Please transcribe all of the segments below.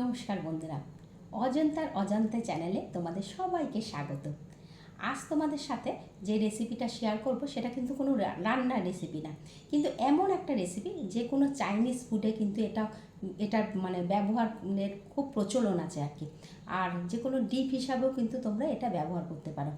নমস্কার বন্ধুরা। অজন্তার অজান্তে চ্যানেলে তোমাদের সবাইকে স্বাগত। আজ তোমাদের সাথে যে রেসিপিটা শেয়ার করব, সেটা কিন্তু কোনো রান্নার রেসিপি না। কিন্তু এমন একটা রেসিপি যে কোনো চাইনিজ ফুডে কিন্তু এটা, এটার মানে ব্যবহারের খুব প্রচলন আছে আর কি। আর যে কোনো ডিপ হিসাবেও কিন্তু তোমরা এটা ব্যবহার করতে পারো।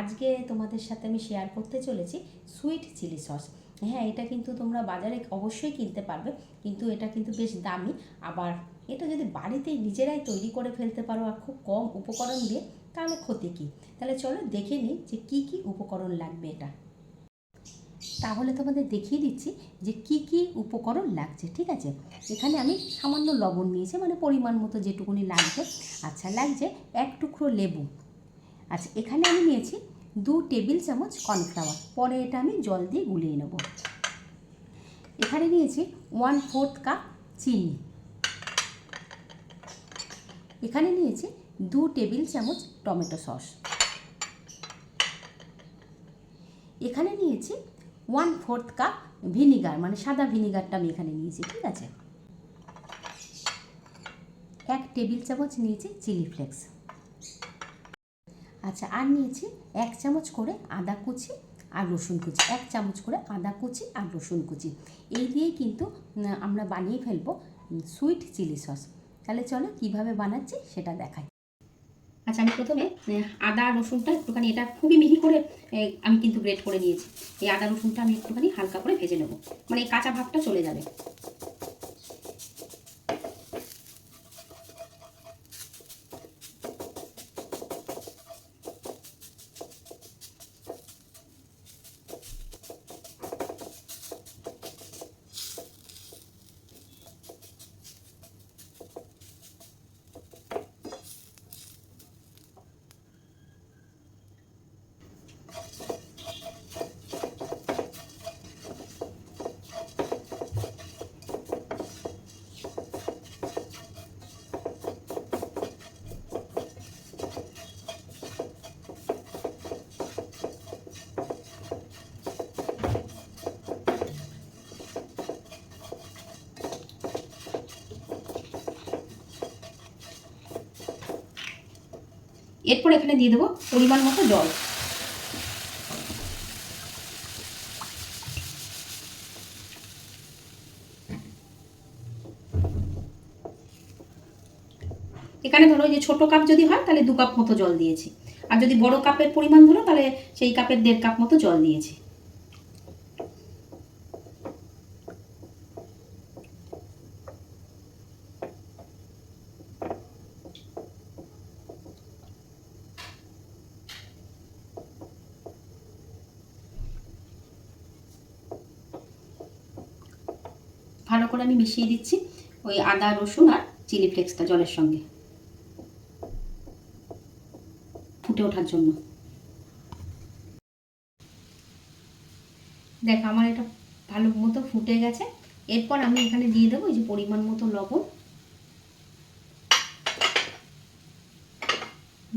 আজকে তোমাদের সাথে আমি শেয়ার করতে চলেছি সুইট চিলি সস হ্যাঁ এটা কিন্তু তোমরা বাজারে অবশ্যই কিনতে পারবে, কিন্তু এটা কিন্তু বেশ দামি। আবার এটা যদি বাড়িতেই নিজেরাই তৈরি করে ফেলতে পারো আর খুব কম উপকরণ দিয়ে, তাহলে ক্ষতি কী? তাহলে চলো দেখে নিই যে কি কি উপকরণ লাগবে এটা। তাহলে তোমাদের দেখিয়ে দিচ্ছি যে কি কি উপকরণ লাগছে, ঠিক আছে? এখানে আমি সামান্য লবণ নিয়েছি মানে পরিমাণ মতো যেটুকুনি লাগবে। আচ্ছা লাগছে এক টুকরো লেবু। আচ্ছা এখানে আমি নিয়েছি দু টেবিল চামচ কর্নফ্লাওয়ার। পরে এটা আমি জল দিয়ে গুলিয়ে নেব। এখানে নিয়েছি ওয়ান ফোর্থ কাপ চিনি। এখানে নিয়েছি দু টেবিল চামচ টমেটো সস। এখানে নিয়েছি ওয়ান ফোর্থ কাপ ভিনিগার মানে সাদা ভিনিগারটা আমি এখানে নিয়েছি, ঠিক আছে? এক টেবিল চামচ নিয়েছি চিলি ফ্লেক্স আচ্ছা আর নিয়েছি এক চামচ করে আদা কুচি আর রসুন কুচি, এক চামচ করে আদা কুচি আর রসুন কুচি। এই দিয়েই কিন্তু আমরা বানিয়ে ফেলব সুইট চিলি সস তাহলে চলো কীভাবে বানাচ্ছি সেটা দেখাই। আচ্ছা আমি প্রথমে আদা, রসুনটা একটুখানি, এটা খুবই মিহি করে আমি কিন্তু গ্রেট করে নিয়েছি। এই আদা, রসুনটা আমি একটুখানি হালকা করে ভেজে নেব। মানে এই কাঁচা ভাবটা চলে যাবে। এরপর এখানে দিয়ে দেবো পরিমাণ মতো জল। এখানে ধরো যে ছোট কাপ যদি হয়, তাহলে দু কাপ মতো জল দিয়েছি। আর যদি বড় কাপের পরিমাণ ধরো, তাহলে সেই কাপের দেড় কাপ মতো জল দিয়েছি। ভালো করে আমি মিশিয়ে দিচ্ছি ওই আদা, রসুন আর চিলি ফ্লেক্সটা জলের সঙ্গে। ফুটে ওঠার জন্য। দেখ, আমার এটা ভালো মতো ফুটে গেছে। এরপর আমি এখানে দিয়ে দেবো এই যে পরিমাণ মতো লবণ।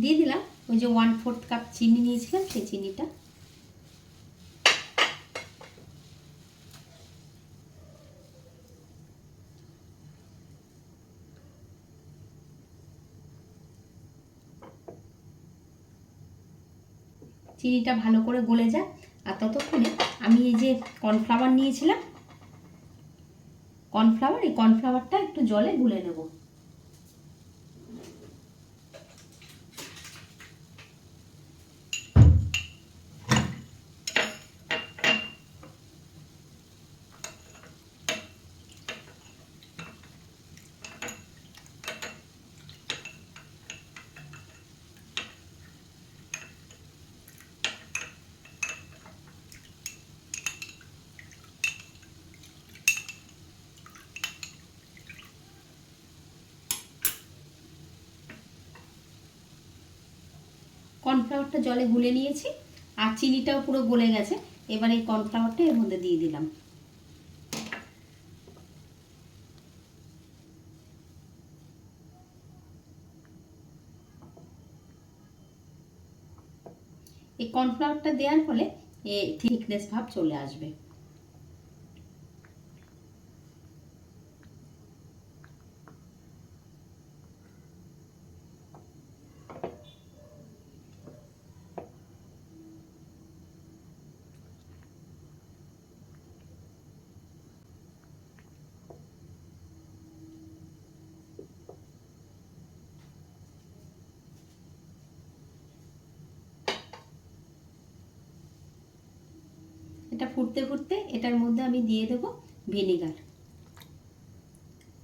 দিয়ে দিলাম ওই যে ওয়ান ফোর্থ কাপ চিনি নিয়েছিলাম, সেই চিনিটা। চিনিটা ভালো করে গলে যায়। আর ততক্ষণে আমি এই যে কর্নফ্লাওয়ার নিয়েছিলাম কর্নফ্লাওয়ার এই কর্নফ্লাওয়ারটা একটু জলে গুলে নেব। কর্নফ্লাওয়ারটা জলে গুলে নিয়েছি আর চিনিটাও পুরো গলে গেছে। এবার এই কর্নফ্লাওয়ারটা এর মধ্যে দিয়ে দিলাম। এই কর্নফ্লাওয়ারটা দেওয়ার ফলে এ থিকনেস ভাব চলে আসবে। এটা ফুটতে ফুটতে এটার মধ্যে আমি দিয়ে দেবো vinegar.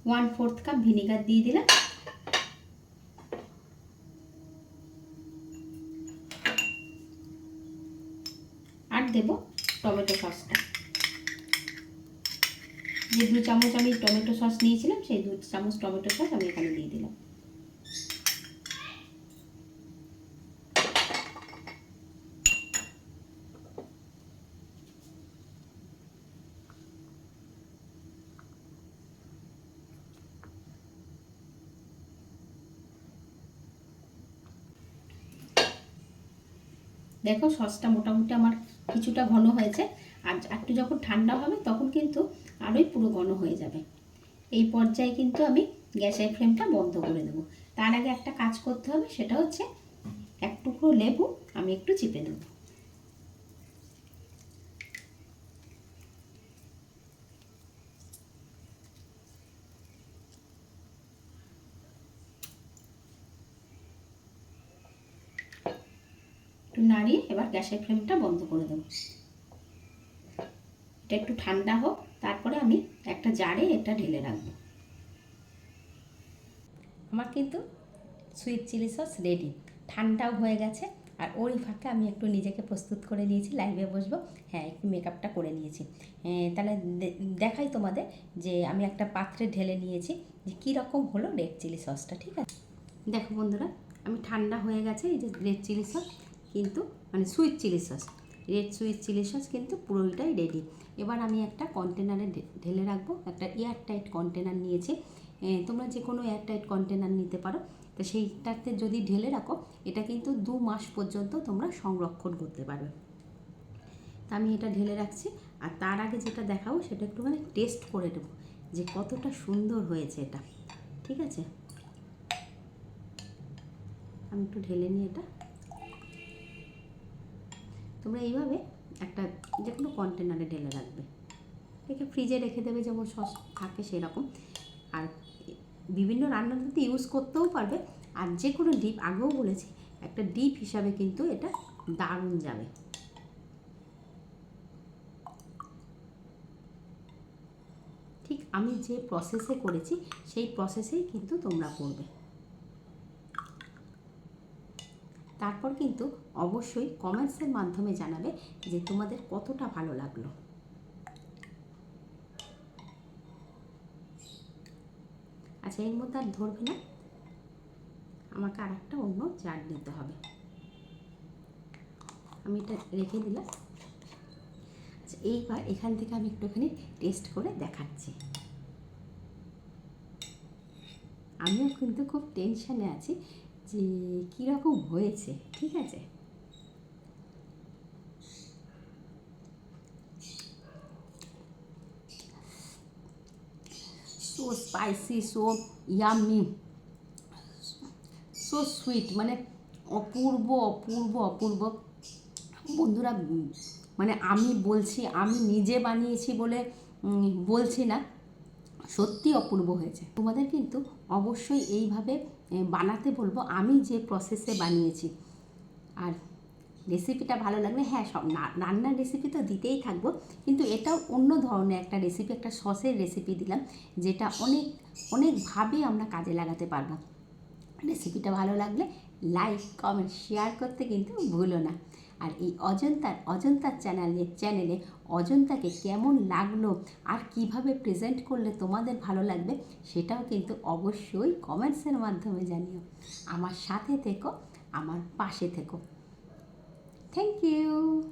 One fourth cup vinegar দিয়ে দিলাম। আর দেবো টমেটো সসটা। যে দু চামচ আমি টমেটো সস নিয়েছিলাম, সেই দু চামচ টমেটো সস আমি এখানে দিয়ে দিলাম। দেখো সসটা মোটামুটি আমার কিছুটা ঘন হয়েছে। আর একটু যখন ঠান্ডা হবে তখন কিন্তু আরোই পুরো ঘন হয়ে যাবে। এই পর্যায়ে কিন্তু আমি গ্যাসের ফ্লেমটা বন্ধ করে দেবো। তার আগে একটা কাজ করতে হবে, সেটা হচ্ছে এক টুকরো লেবু আমি একটু চিপে দেবো একটু নাড়িয়ে এবার গ্যাসের ফ্লেমটা বন্ধ করে দেবো। এটা একটু ঠান্ডা হোক, তারপরে আমি একটা জারে এটা ঢেলে রাখব। আমার কিন্তু সুইট চিলি সস রেডি ঠান্ডাও হয়ে গেছে, আর ওই ফাঁকে আমি একটু নিজেকে প্রস্তুত করে নিয়েছি লাইভে বসবো। হ্যাঁ একটু মেকআপটা করে নিয়েছি। তাহলে দেখাই তোমাদের যে আমি একটা পাত্রে ঢেলে নিয়েছি, যে কী রকম হলো রেড চিলি সসটা ঠিক আছে? দেখো বন্ধুরা, আমি ঠান্ডা হয়ে গেছে, এই যে রেড চিলি সস কিন্তু মানে sweet chilli sauce red sweet chilli sauce কিন্তু পুরোটাই রেডি এবার আমি একটা কন্টেনারে ঢেলে রাখব। একটা এয়ার টাইট কন্টেনার নিয়েছি তোমরা যে কোনো এয়ার টাইট কন্টেনার নিতে পারো। তো সেইটাতে যদি ঢেলে রাখো, এটা কিন্তু দু মাস পর্যন্ত তোমরা সংরক্ষণ করতে পারবে। তা আমি এটা ঢেলে রাখছি। আর তার আগে যেটা দেখাবো, সেটা একটুখানি টেস্ট করে দেবো যে কতটা সুন্দর হয়েছে এটা। ঠিক আছে? আমি একটু ঢেলে নিই এটা। তোমরা এইভাবে একটা যে কোনো কন্টেনারে ঢেলে রাখবে। রেখে ফ্রিজে রেখে দেবে, যেমন সস থাকে সেরকম। আর বিভিন্ন রান্নাতে ইউজ করতেও পারবে। আর যে কোনো ডিপ আগেও বলেছি, একটা ডিপ হিসাবে কিন্তু এটা দারুণ যাবে। ঠিক আমি যে প্রসেসে করেছি, সেই প্রসেসেই কিন্তু তোমরা করবে। তারপর কিন্তু অবশ্যই কমেন্টসের মাধ্যমে জানাবে যে তোমাদের কতটা ভালো লাগল। আচ্ছা এর মধ্যে আর ধরবে না। আমাকে আর একটা অন্য চাট নিতে হবে। আমি এটা রেখে দিলাম। আচ্ছা এইবার এখান থেকে আমি একটুখানি টেস্ট করে দেখাচ্ছি। আমিও কিন্তু খুব টেনশানে আছি যে কীরকম হয়েছে, ঠিক আছে? So spicy so yummy so sweet মানে অপূর্ব অপূর্ব অপূর্ব। বন্ধুরা মানে আমি বলছি, আমি নিজে বানিয়েছি বলে বলছি না, সত্যি অপূর্ব হয়েছে। তোমাদের কিন্তু অবশ্যই এইভাবে বানাতে বলব, আমি যে প্রসেসে বানিয়েছি। আর রেসিপিটা ভালো লাগলে হ্যাঁ সব রান্নার রেসিপি তো দিতেই থাকব, কিন্তু এটাও অন্য ধরনের একটা রেসিপি একটা সসের রেসিপি দিলাম, যেটা অনেক অনেকভাবে আমরা কাজে লাগাতে পারব। রেসিপিটা ভালো লাগলে লাইক কমেন্ট শেয়ার করতে কিন্তু ভুলো না। আর এই অজন্তার অজন্তার চ্যানেলে চ্যানেলে অজন্তাকে কেমন লাগল আর কীভাবে প্রেজেন্ট করলে তোমাদের ভালো লাগবে সেটাও কিন্তু অবশ্যই কমেন্টসের মাধ্যমে জানিও। আমার সাথে থেকো, আমার পাশে থেকো। Thank you